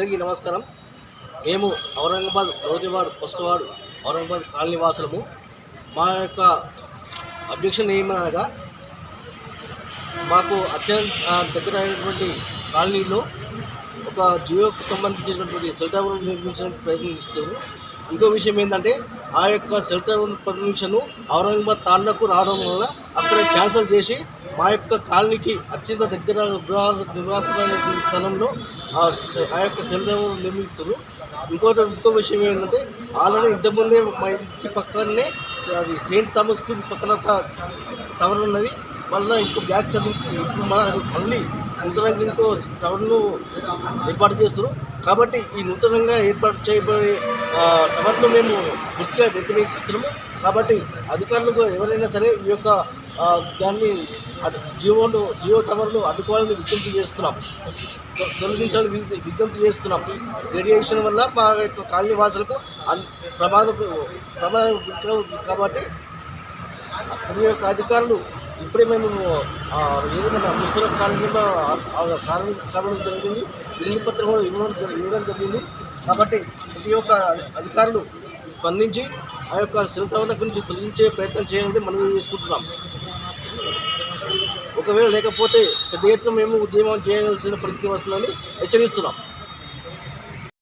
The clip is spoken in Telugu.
అందరికీ నమస్కారం. మేము ఔరంగాబాద్ రోజువాడు ఫస్ట్ వార్డు ఔరంగాబాద్ కాలనీ వాసులము. మా యొక్క అబ్జెక్షన్ ఏమనగా మాకు అత్యంత దగ్గర అయినటువంటి కాలనీలో ఒక జియోకు సంబంధించినటువంటి సెల్ నిర్మించడానికి ప్రయత్నిస్తాము ఇంకో విషయం ఏంటంటే ఆ యొక్క సెల్టర్ పర్మిషన్ ఔరంగాబాద్ తాండకు రావడం వల్ల అక్కడ క్యాన్సిల్ చేసి మా యొక్క కాలనీకి అత్యంత దగ్గర నివాసమైన స్థలంలో ఆ ఆ యొక్క శరీరం నిర్మిస్తారు ఇంకోటి ఇంకో విషయం ఏంటంటే ఆల్రెడీ ఇంతకుముందే మా ఇంటి పక్కనే అది సెయింట్ థామస్ స్కూల్ పక్కన ఒక టవర్ ఉన్నది. మళ్ళీ ఇంకో బ్యాక్ చదువు ఇప్పుడు మన- మళ్ళీ నూతనంగా ఇంకో టవర్ను ఏర్పాటు చేస్తారు కాబట్టి ఈ నూతనంగా ఏర్పాటు చేయబడే ఆ, టవర్ను మేము పూర్తిగా వ్యతిరేకిస్తున్నాము. కాబట్టి అధికారులు ఎవరైనా సరే ఈ యొక్క దాన్ని జియోలు జియో టవర్లు అడ్డుకోవాలని విజ్ఞప్తి చేస్తున్నాం. తొలగించాలని విజ్ఞప్తి చేస్తున్నాం. రేడియేషన్ వల్ల మా యొక్క కాలనీ వాసులకు ప్రమాద ప్రమాదం కాబట్టి అది యొక్క అధికారులు ఇప్పుడే మేము ఏదైనా ముస్తరం కాలనీలో సాధన కావడం జరిగింది. వినతి పత్రం కూడా ఇవ్వడం ఇవ్వడం జరిగింది. కాబట్టి ప్రతి ఒక్క అధికారులు స్పందించి ఆ యొక్క శిల్తవన గురించి తొలగించే ప్రయత్నం చేయాలని మనం చేసుకుంటున్నాం. ఒకవేళ లేకపోతే పెద్ద ఎత్తున మేము ఉద్యమం చేయాల్సిన పరిస్థితి వస్తుందని హెచ్చరిస్తున్నాం.